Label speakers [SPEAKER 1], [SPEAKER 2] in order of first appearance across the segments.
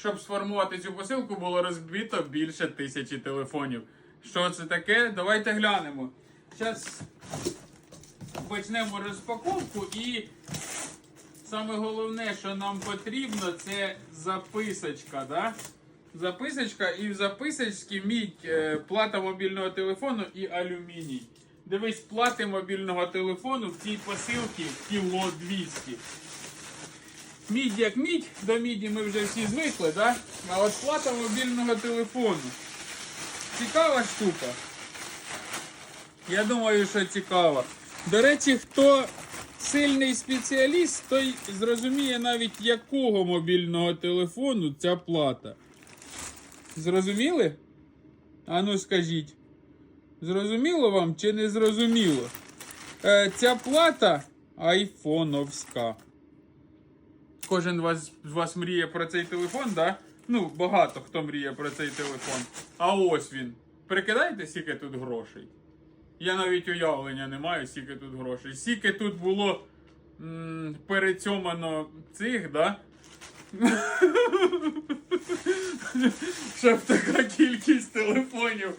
[SPEAKER 1] щоб сформувати цю посилку, було розбито більше тисячі телефонів. Що це таке? Давайте глянемо. Зараз почнемо розпаковку і саме головне, що нам потрібно, це записочка. Да? Записочка і в записочці мідь, е, плата мобільного телефону і алюміній. Дивись, плати мобільного телефону в цій посилці кіло 200. Мідь як мідь, до міді ми вже всі звикли, да? а от плата мобільного телефону. Цікава штука. Я думаю, що цікава. До речі, хто сильний спеціаліст, той зрозуміє навіть якого мобільного телефону ця плата. Зрозуміли? Ану скажіть. Зрозуміло вам чи не зрозуміло? Е, ця плата айфоновська. Кожен з вас мріє про цей телефон, да? Ну, багато хто мріє про цей телефон. А ось він. Прикидайте, скільки тут грошей. Я навіть уявлення не маю, скільки тут грошей. Скільки тут було м, перецьомано цих, да? Щоб така кількість телефонів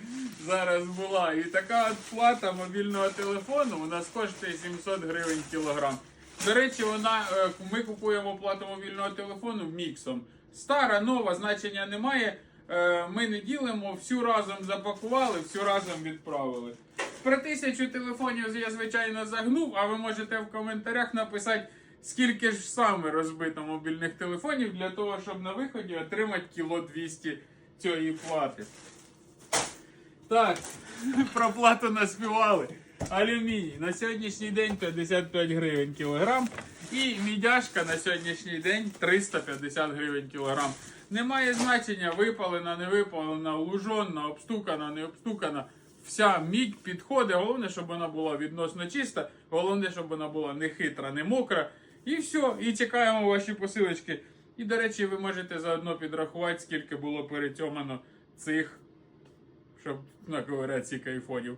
[SPEAKER 1] зараз була. І така плата мобільного телефону у нас коштує 700 гривень кілограм. До речі, вона, е, ми купуємо плату мобільного телефону міксом. Стара, нова, значення немає. Е, Ми не ділимо, всю разом запакували, всю разом відправили. Про тисячу телефонів я, звичайно, загнув, а ви можете в коментарях написати, скільки ж саме розбито мобільних телефонів для того, щоб на виході отримати кіло 200 цієї плати. Так, про плату наспівали. Алюміній на сьогоднішній день 55 гривень кілограм. І мідяшка на сьогоднішній день 350 гривень кілограм. Немає значення, випалена, не випалена, лужонна, обстукана, не обстукана. Вся мідь підходить. Головне, щоб вона була відносно чиста. Головне, щоб вона була не хитра, не мокра. І все. І чекаємо ваші посилочки. І, до речі, ви можете заодно підрахувати, скільки було перетьомано цих щоб наковиряти ці кайфонів.